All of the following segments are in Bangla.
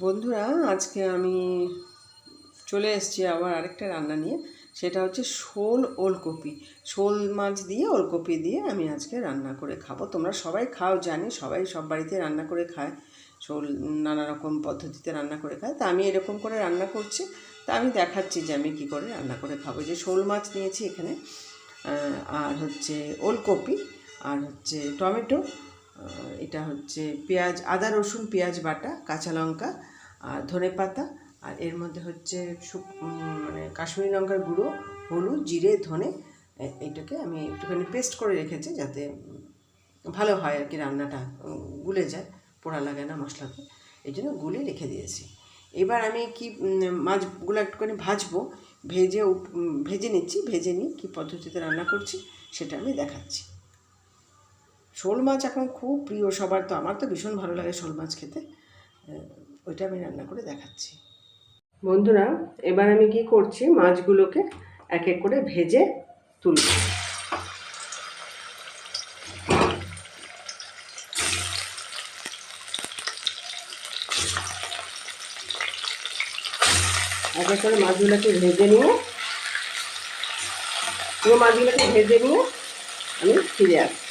বন্ধুরা, আজকে আমি চলে এসেছি আবার আরেকটা রান্না নিয়ে। সেটা হচ্ছে শোল ওলকপি। শোল মাছ দিয়ে, ওলকপি দিয়ে আমি আজকে রান্না করে খাব। তোমরা সবাই খাও, জানি সবাই সব বাড়িতে রান্না করে খায়। শোল নানা রকম পদ্ধতিতে রান্না করে খায়। তা আমি এরকম করে রান্না করছি। তা আমি দেখাচ্ছি যে আমি কী করে রান্না করে খাব। যে শোল মাছ নিয়েছি এখানে আর হচ্ছে ওলকপি, আর হচ্ছে টমেটো এটা হচ্ছে পেঁয়াজ, আদা, রসুন, পেঁয়াজ বাটা, কাঁচা লঙ্কা আর ধনে পাতা। আর এর মধ্যে হচ্ছে মানে কাশ্মীরি লঙ্কার গুঁড়ো, হলুদ, জিরে, ধনে, এ- এইটাকে আমি একটুখানি পেস্ট করে রেখেছি যাতে ভালো হয় আর কি রান্নাটা গুলে যায়, পোড়া লাগে না মশলাতে। এই জন্য গুলে রেখে দিয়েছি। এবার আমি কি মাছগুলো একটুখানি ভাজবো, ভেজে ভেজে নিচ্ছি, ভেজে নিয়ে কী পদ্ধতিতে রান্না করছি সেটা আমি দেখাচ্ছি। শোল মাছ এখন খুব প্রিয়, সবার তো, আমার তো ভীষণ ভালো লাগে শোল মাছ খেতে। ওইটা আমি রান্না করে দেখাচ্ছি। বন্ধুরা, এবার আমি কি করছি, মাছগুলোকে এক এক করে ভেজে তুলব। এক এক করে মাছগুলোকে ভেজে নিয়ে, পুরো মাছগুলোকে ভেজে নিয়ে আমি ফিরে আসছি।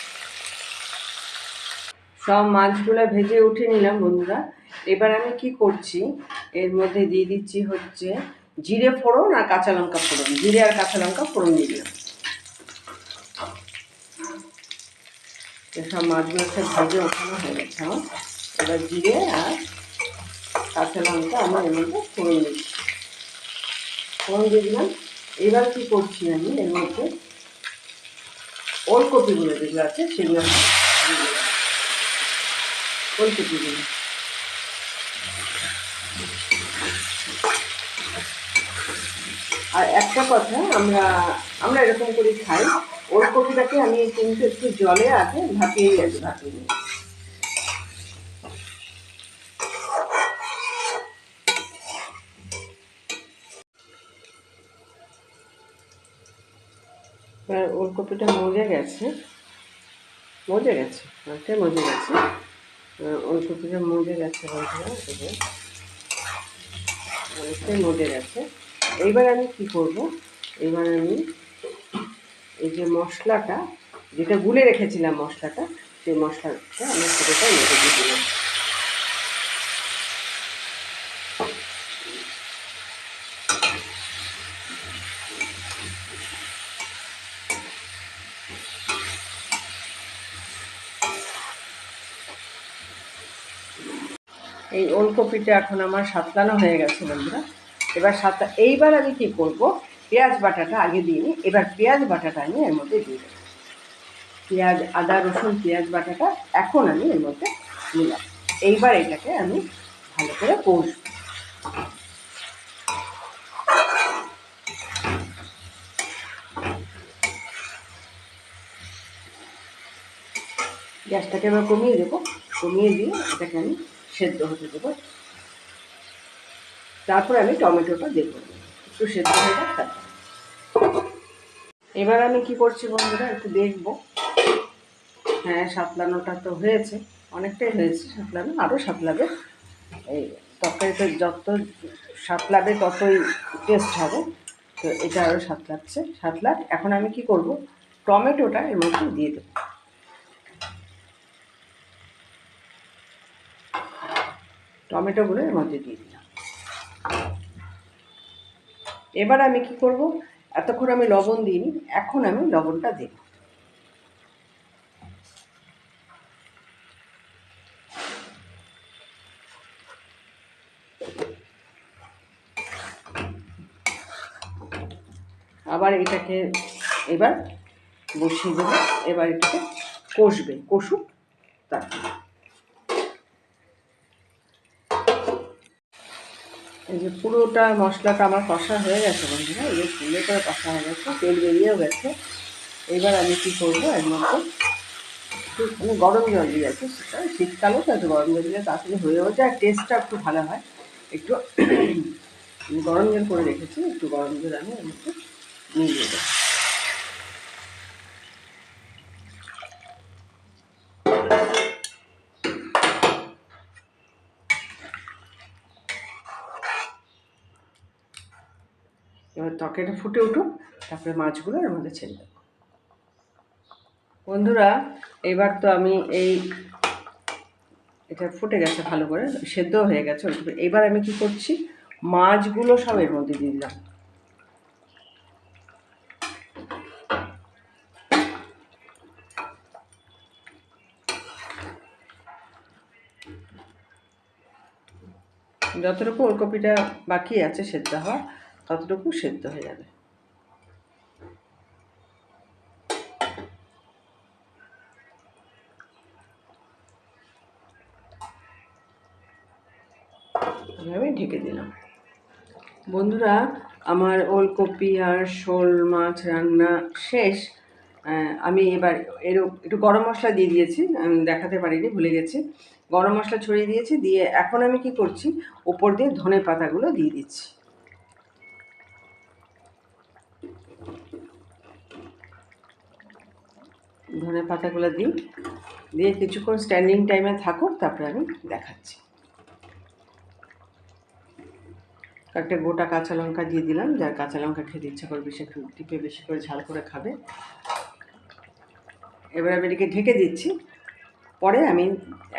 সব মাছগুলো ভেজে উঠে নিলাম বন্ধুরা। এবার আমি কি করছি, এর মধ্যে দিয়ে দিচ্ছি হচ্ছে জিরে ফোড়ন আর কাঁচা লঙ্কা ফোড়ন। জিরে আর কাঁচা লঙ্কা ফোড়ন দিয়ে দিলাম। সব মাছগুলো সব ভেজে ওঠানো হয়ে গেছে এবার জিরে আর কাঁচা লঙ্কা আমার এর মধ্যে ফোড়ন দিচ্ছি। ফোড়ন দিয়ে দিলাম। এবার কি করছি আমি, এর মধ্যে ওলকপিগুলো যেগুলো আছে সেগুলো আর একটা কথা, আমরা আমরা এরকম করে খাই। ওর কপিটাকে আমি কিন্তু একটু জলে আগে ভাপিয়ে ভাপিয়ে এবার ওলকপিটা মজে গেছে। মজে গেছে অনেকটাই মজে গেছে। ওলকপিটা মজে গেছে বন্ধুরা যে। অনেকটাই মজে গেছে এইবার আমি কি করব? এবার আমি এই যে মশলাটা, যেটা গুলে রেখেছিলাম মশলাটা, সেই মশলাটা আমি পুরোটা মেরে দিয়ে দিলাম। এই ওলকপিটা এখন আমার সাতলানো হয়ে গেছে বন্ধুরা। এবার সাতটা, এইবার আমি কী করব? পেঁয়াজ বাটাটা আগে দিয়ে নিই। এবার পেঁয়াজ বাটাটা আমি এর মধ্যে দিয়ে দেবো। পেঁয়াজ, আদা, রসুন, পেঁয়াজ বাটাটা এখন আমি এর মধ্যে নিলাম। এইবার এটাকে আমি ভালো করে কষবো। গ্যাসটাকে এবার কমিয়ে দেবো। কমিয়ে দিয়ে এটাকে আমি সেদ্ধ হতে দেবো। তারপর আমি টমেটোটা দেবো। একটু সেদ্ধ হয়ে যাক, তারপর। এবার আমি কি করছি বন্ধুরা, একটু দেখব। হ্যাঁ সাতলানোটা তো হয়েছে। অনেকটাই হয়েছে সাতলানো আরও সাতলাবে এই তরকারিতে যত সাতলাবে ততই টেস্ট হবে। তো এটা আরও সাতলাচ্ছে সাতলাক এখন আমি কি করব, টমেটোটা এর মধ্যে দিয়ে দেবো। টমেটোগুলো এর মধ্যে দিয়ে দিলাম। এবার আমি কি করব? এতক্ষণ আমি লবণ দিইনি, এখন আমি লবণটা দেব। আবার এটাকে এবার বসিয়ে দেবো, এবার এটাকে কষবে, কষুক তারপর। এই যে পুরোটা মশলাটা আমার কষা হয়ে গেছে বন্ধুরা, এই যে সুন্দর করে কষা হয়ে গেছে, তেল বেরিয়েও গেছে। এবার আমি কী করব, এর মধ্যে একটু মানে গরম জল দিয়ে আছে সেটা। শীতকালেও তো একটু গরম জল দিলে তাড়াতাড়ি হয়েও যায় টেস্টটা একটু ভালো হয়। একটু গরম জল করে রেখেছি, একটু গরম জল আমি একটু নিয়ে দেবো এবার তরকারিটা ফুটে উঠুক, তারপরে মাছগুলো এর মধ্যে ছেড়ে দেবো। বন্ধুরা, এবার তো আমি এই এটা ফুটে গেছে ভালো করে সেদ্ধ হয়ে গেছে এবার আমি কি করছি, মাছগুলো সব এর মধ্যে দিয়ে দিলাম। যতটুকু ওলকপিটা বাকি আছে সেদ্ধ হওয়া ততটুকু সেদ্ধ হয়ে যাবে। আমি ঢেকে দিলাম। বন্ধুরা, আমার ওলকপি আর শোল মাছ রান্না শেষ। আমি এবার এর একটু গরম মশলা দিয়ে দিয়েছি। আমি দেখাতে পারিনি, ভুলে গেছি। গরম মশলা ছড়িয়ে দিয়েছি, দিয়ে এখন আমি কি করছি? ওপর দিয়ে ধনে পাতাগুলো দিয়ে দিচ্ছি। ধনে পাতাগুলো দিই। দিয়ে কিছুক্ষণ স্ট্যান্ডিং টাইমে থাকুক, তারপরে আমি দেখাচ্ছি। একটা গোটা কাঁচা লঙ্কা দিয়ে দিলাম। যার কাঁচা লঙ্কা খেতে ইচ্ছা করবে সে একটু টিপে বেশি করে ঝাল করে খাবে। এবার আমি এটাকে ঢেকে দিচ্ছি। পরে আমি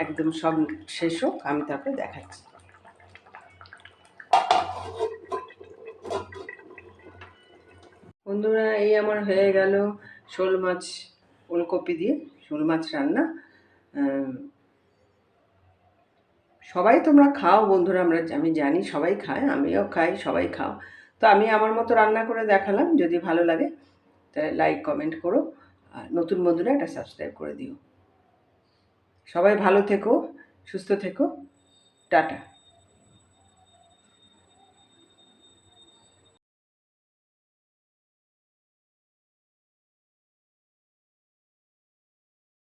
একদম সব শেষ হোক, আমি তারপরে দেখাচ্ছি। বন্ধুরা, এই আমার হয়ে গেল শোল মাছ, ওলকপি দিয়ে শোল মাছ রান্না। সবাই তোমরা খাও বন্ধুরা, আমরা, আমি জানি সবাই খায়, আমিও খাই, সবাই খাও। তো আমি আমার মতো রান্না করে দেখালাম, যদি ভালো লাগে তাহলে লাইক কমেন্ট করো, আর নতুন বন্ধুরা একটা সাবস্ক্রাইব করে দিও। সবাই ভালো থেকো, সুস্থ থেকো, টাটা।